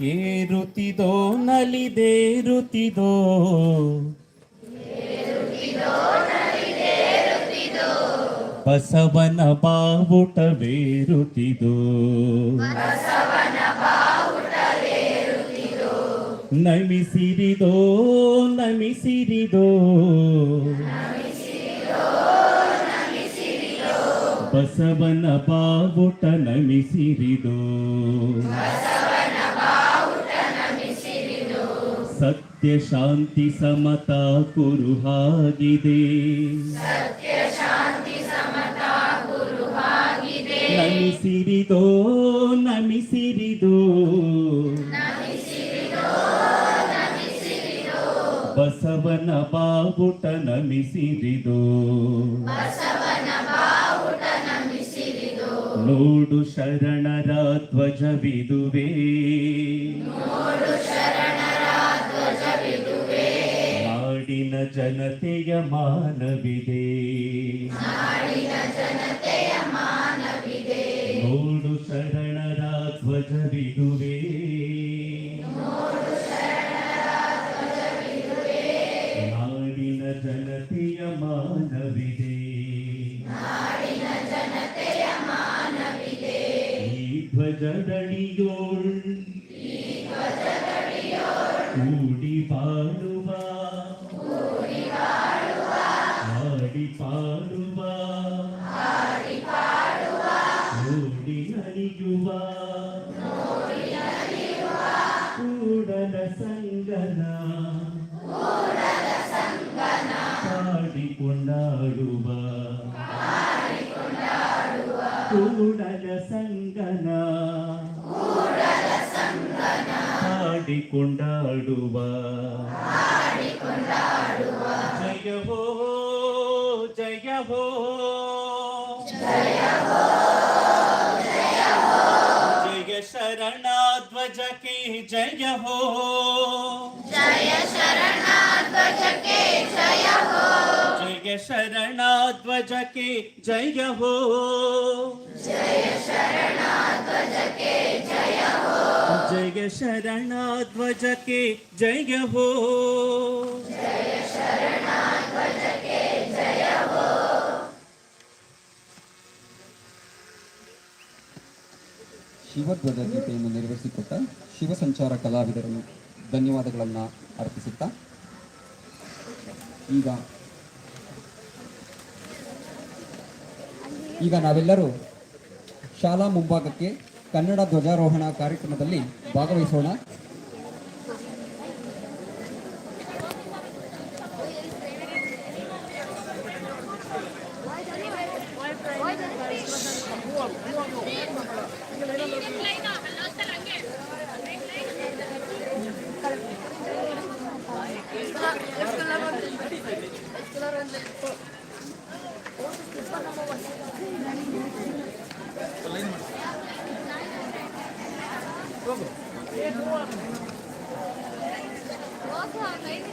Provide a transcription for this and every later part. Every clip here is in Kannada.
ಏರುತ್ತಿದೋ ನಲಿದೇರುತ್ತಿದೋ ಬಸವನ ಬಾವುಟವೇರುತ್ತಿದೋ ನಮಿಸಿರಿದೋ ನಮಿಸಿರಿದೋ? ಬಸವನ ಬಾವುಟ ನಮಿಸಿರಿದೋ? ಸತ್ಯ ಶಾಂತಿ ಸಮತಾ ಕುರು ಹಾಗಿದೆ. ನಮಿಸಿರಿದೋ ನಮಿಸಿರಿದೋ. ಬಸವನ ಬಾವುಟ ನಮಿಸಿರಿದೋ. ನೋಡು ಶರಣರ ಧ್ವಜವಿದುವೆ. ನಾಡಿನ ಜನತೆಯ ಮಾನವಿದೆ. ಜಯ ಶರಣ ಧ್ವಜಕ್ಕೆ ಜಯ ಹೋ ಜಯ ಶರಣ ಧ್ವಜಕ್ಕೆ ಜಯ ಹೋ ಜಯ ಶರಣ ಧ್ವಜಕ್ಕೆ ಜಯ ಹೋ ಶಿವಧ್ವಜ ಗೀತೆಯನ್ನು ಶಿವ ಸಂಚಾರ ಕಲಾವಿದರನ್ನು ಧನ್ಯವಾದಗಳನ್ನು ಅರ್ಪಿಸುತ್ತಾ, ಈಗ ಈಗ ನಾವೆಲ್ಲರೂ ಶಾಲಾ ಮುಂಭಾಗಕ್ಕೆ ಕನ್ನಡ ಧ್ವಜಾರೋಹಣ ಕಾರ್ಯಕ್ರಮದಲ್ಲಿ ಭಾಗವಹಿಸೋಣ. Nossa, nem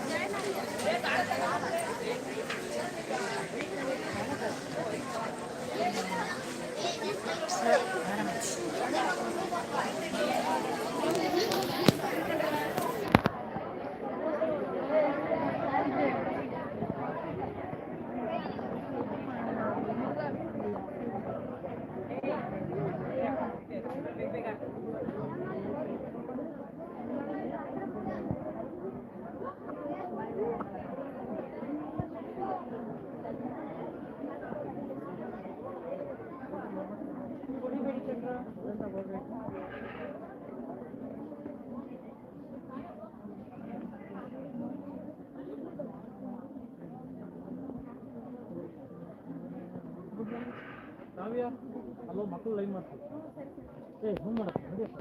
ಕಾವ್ಯ ಅಲ್ಲೋ ಮಕ್ಕಳು ಲೈನ್ ಮಾಡ್ತೀವಿ ಏ ಹ್ಞೂ ಮಾಡಕ್ಕೆ ನಡಿಯಪ್ಪ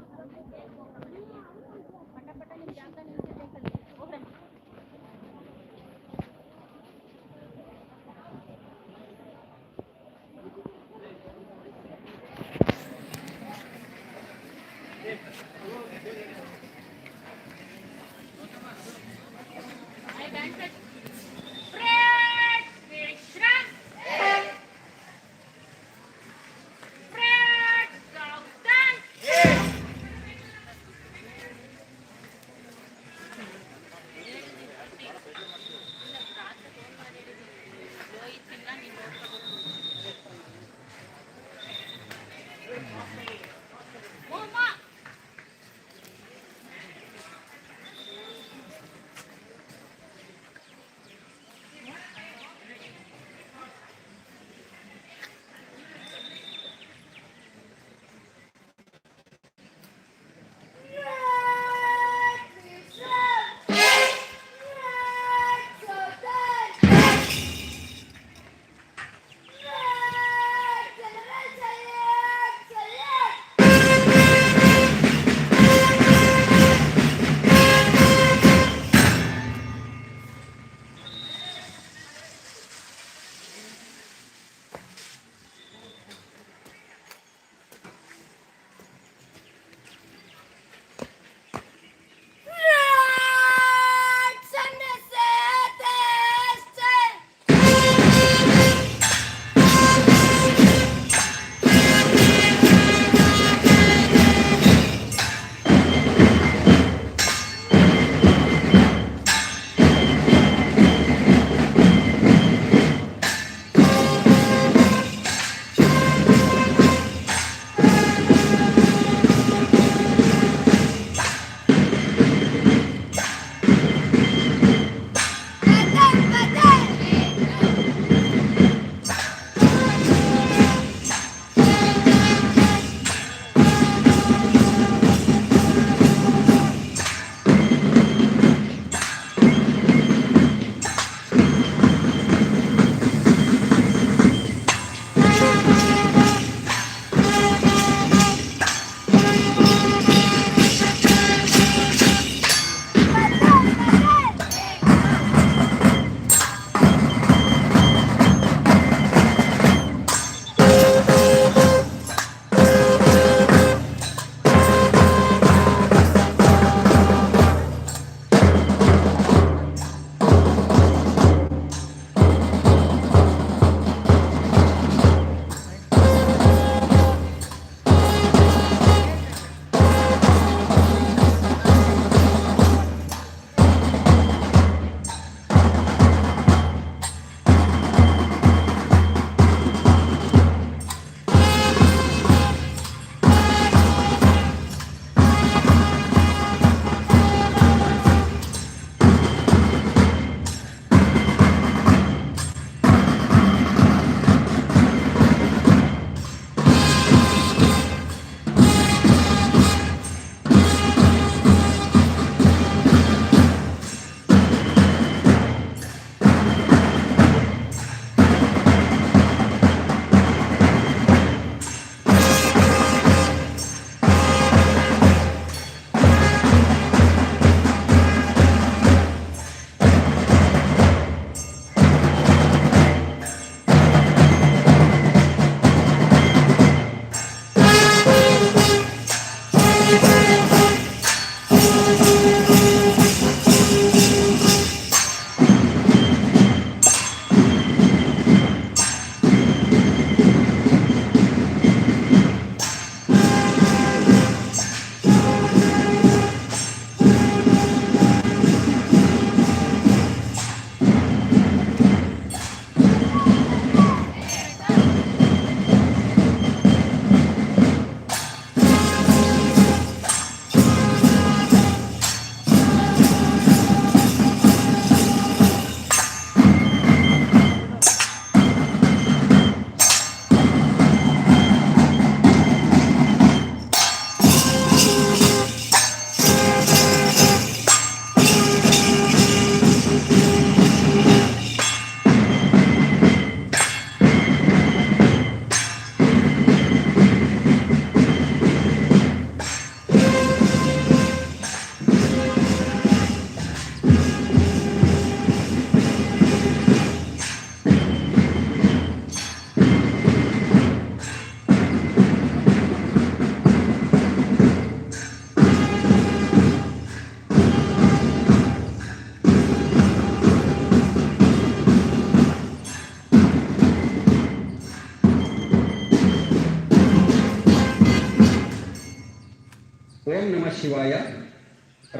ಶಿವಾಯ,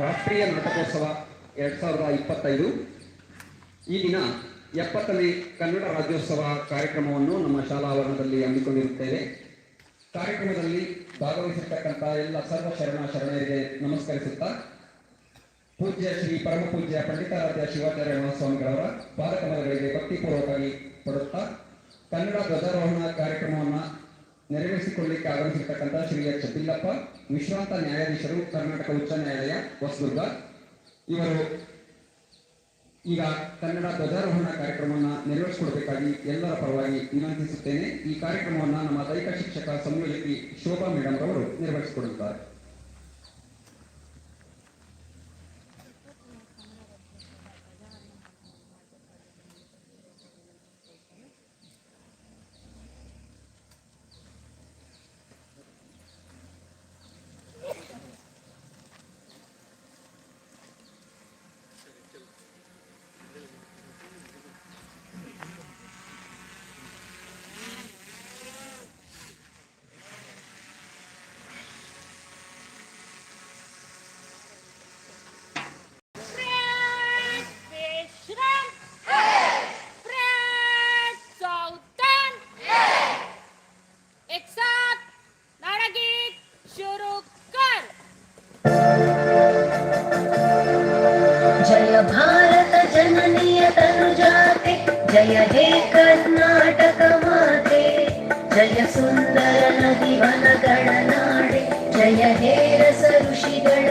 ರಾಷ್ಟ್ರೀಯ ನಾಟಕೋತ್ಸವ ಎರಡು ಸಾವಿರದ ಇಪ್ಪತ್ತೈದು. ಈ ದಿನ ಎಪ್ಪತ್ತನೇ ಕನ್ನಡ ರಾಜ್ಯೋತ್ಸವ ಕಾರ್ಯಕ್ರಮವನ್ನು ನಮ್ಮ ಶಾಲಾ ಆವರಣದಲ್ಲಿ ಹಮ್ಮಿಕೊಂಡಿರುತ್ತೇವೆ. ಕಾರ್ಯಕ್ರಮದಲ್ಲಿ ಭಾಗವಹಿಸಿರ್ತಕ್ಕಂಥ ಎಲ್ಲ ಸರ್ವ ಶರಣ ಶರಣರಿಗೆ ನಮಸ್ಕರಿಸುತ್ತಾ ಪೂಜ್ಯ ಶ್ರೀ ಪರಮ ಪೂಜ್ಯ ಪಂಡಿತಾರಾಧ್ಯ ಶಿವಾಚಾರ್ಯ ಮಹಾಸ್ವಾಮಿಗಳವರ ಪಾದಕಮಲಗಳಿಗೆ ಭಕ್ತಿಪೂರ್ವಕವಾಗಿ ಕೊಡುತ್ತಾ ಕನ್ನಡ ಧ್ವಜಾರೋಹಣ ಕಾರ್ಯಕ್ರಮವನ್ನು ನೆರವೇರಿಸಿಕೊಳ್ಳಲಿಕ್ಕೆ ಆಗಮಿಸಿರ್ತಕ್ಕಂಥ ಶ್ರೀ ಎಚ್ ವಿಶ್ರಾಂತ ನ್ಯಾಯಾಧೀಶರು, ಕರ್ನಾಟಕ ಉಚ್ಚ ನ್ಯಾಯಾಲಯ, ಹೊಸದುರ್ಗ. ಇವರು ಈಗ ಕನ್ನಡ ಧ್ವಜಾರೋಹಣ ಕಾರ್ಯಕ್ರಮವನ್ನು ನೆರವೇರಿಸಿಕೊಡಬೇಕಾಗಿ ಎಲ್ಲರ ಪರವಾಗಿ ವಿನಂತಿಸುತ್ತೇನೆ. ಈ ಕಾರ್ಯಕ್ರಮವನ್ನು ನಮ್ಮ ದೈಹಿಕ ಶಿಕ್ಷಕ ಸಂಯೋಜಕಿ ಶೋಭಾ ಮೇಡಮ್ ಅವರು ನಿರ್ವಹಿಸಿಕೊಡುತ್ತಾರೆ ಜಯ ಹೇ ಕರ್ನಾಟಕ ಮಾತೆ ಜಯ ಸುಂದರ ನದಿ ವನಗಳ ನಾಡೆ ಜಯ ಹೇ ರಸ ಋಷಿಗಳ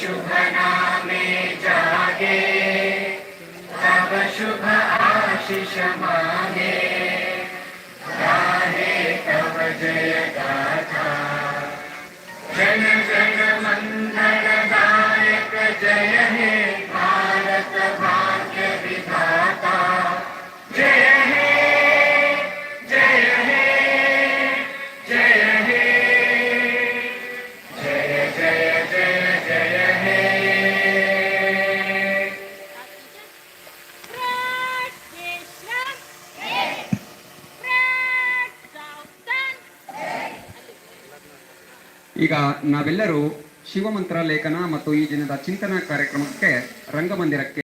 शुभ नामे जागे। सब शुभ आशीष मांगे। गाहे तब जय गाथा जन जन मंगल गायक जय हे भारत भाग्य ನಾವೆಲ್ಲರೂ ಶಿವಮಂತ್ರ ಲೇಖನ ಮತ್ತು ಈ ದಿನದ ಚಿಂತನಾ ಕಾರ್ಯಕ್ರಮಕ್ಕೆ ರಂಗಮಂದಿರಕ್ಕೆ